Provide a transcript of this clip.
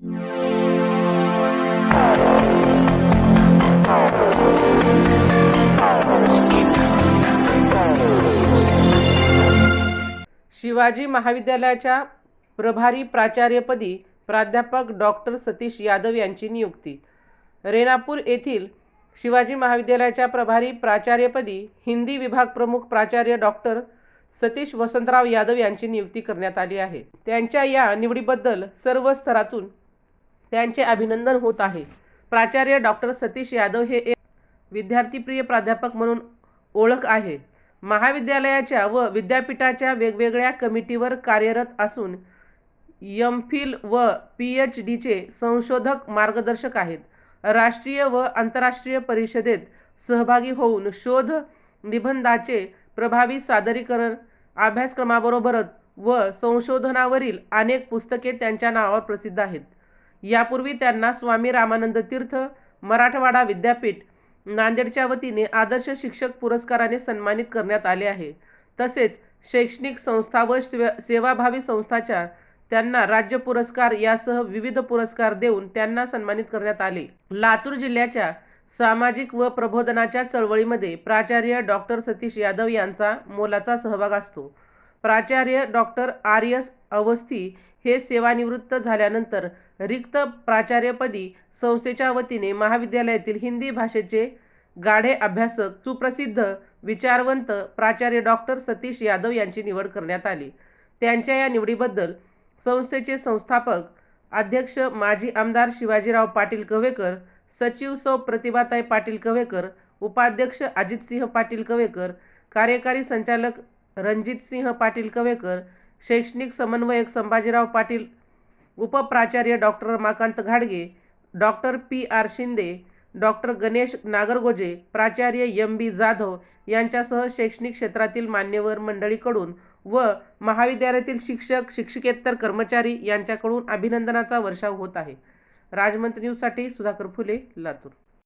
शिवाजी महाविद्यालयाच्या प्रभारी प्राचार्यपदी प्राध्यापक डॉक्टर सतीश यादव यांची नियुक्ती. रेणापूर येथील शिवाजी महाविद्यालयाच्या प्रभारी प्राचार्यपदी हिंदी विभाग प्रमुख प्राचार्य डॉक्टर सतीश वसंतराव यादव यांची नियुक्ती करण्यात आली आहे. त्यांच्या या निवडीबद्दल सर्व स्तरातून त्यांचे अभिनंदन होत आहे. प्राचार्य डॉक्टर सतीश यादव हे एक विद्यार्थीप्रिय प्राध्यापक म्हणून ओळख आहे. महाविद्यालयाच्या व विद्यापीठाच्या वेगवेगळ्या कमिटीवर कार्यरत असून यम फिल व पी एच डीचे संशोधक मार्गदर्शक आहेत. राष्ट्रीय व आंतरराष्ट्रीय परिषदेत सहभागी होऊन शोध निबंधाचे प्रभावी सादरीकरण अभ्यासक्रमाबरोबरच व संशोधनावरील अनेक पुस्तके त्यांच्या नावावर प्रसिद्ध आहेत. यापूर्वी त्यांना स्वामी रामानंद तीर्थ मराठवाडा विद्यापीठ नांदेडच्या वतीने आदर्श शिक्षक पुरस्काराने सन्मानित करण्यात आले आहे. तसेच शैक्षणिक संस्था व सेवाभावी संस्थाच्या त्यांना राज्य पुरस्कार यासह विविध पुरस्कार देऊन त्यांना सन्मानित करण्यात आले. लातूर जिल्ह्याच्या सामाजिक व प्रबोधनाच्या चळवळीमध्ये प्राचार्य डॉक्टर सतीश यादव यांचा मोलाचा सहभाग असतो. प्राचार्य डॉक्टर आर एस अवस्थी हे सेवानिवृत्त झाल्यानंतर रिक्त प्राचार्यपदी संस्थेच्या वतीने महाविद्यालयातील हिंदी भाषेचे गाढे अभ्यासक सुप्रसिद्ध विचारवंत प्राचार्य डॉक्टर सतीश यादव यांची निवड करण्यात आली. त्यांच्या या निवडीबद्दल संस्थेचे संस्थापक अध्यक्ष माजी आमदार शिवाजीराव पाटील कवेकर सचिव सौ प्रतिभाताई पाटील कवेकर उपाध्यक्ष अजितसिंह पाटील कवेकर कार्यकारी संचालक रणजितसिंह पाटील कवेकर शैक्षणिक समन्वयक संभाजीराव पाटील उपप्राचार्य डॉक्टर रमाकांत घाडगे doctor P R Shinde doctor Ganesh Nagargoje प्राचार्य एम बी जाधव यांच्यासह शैक्षणिक क्षेत्रातील मान्यवर मंडळीकडून व महाविद्यालयातील शिक्षक शिक्षकेतर कर्मचारी यांच्याकडून अभिनंदनाचा वर्षाव होत आहे. राजमंत न्यूजसाठी सुधाकर फुले लातूर.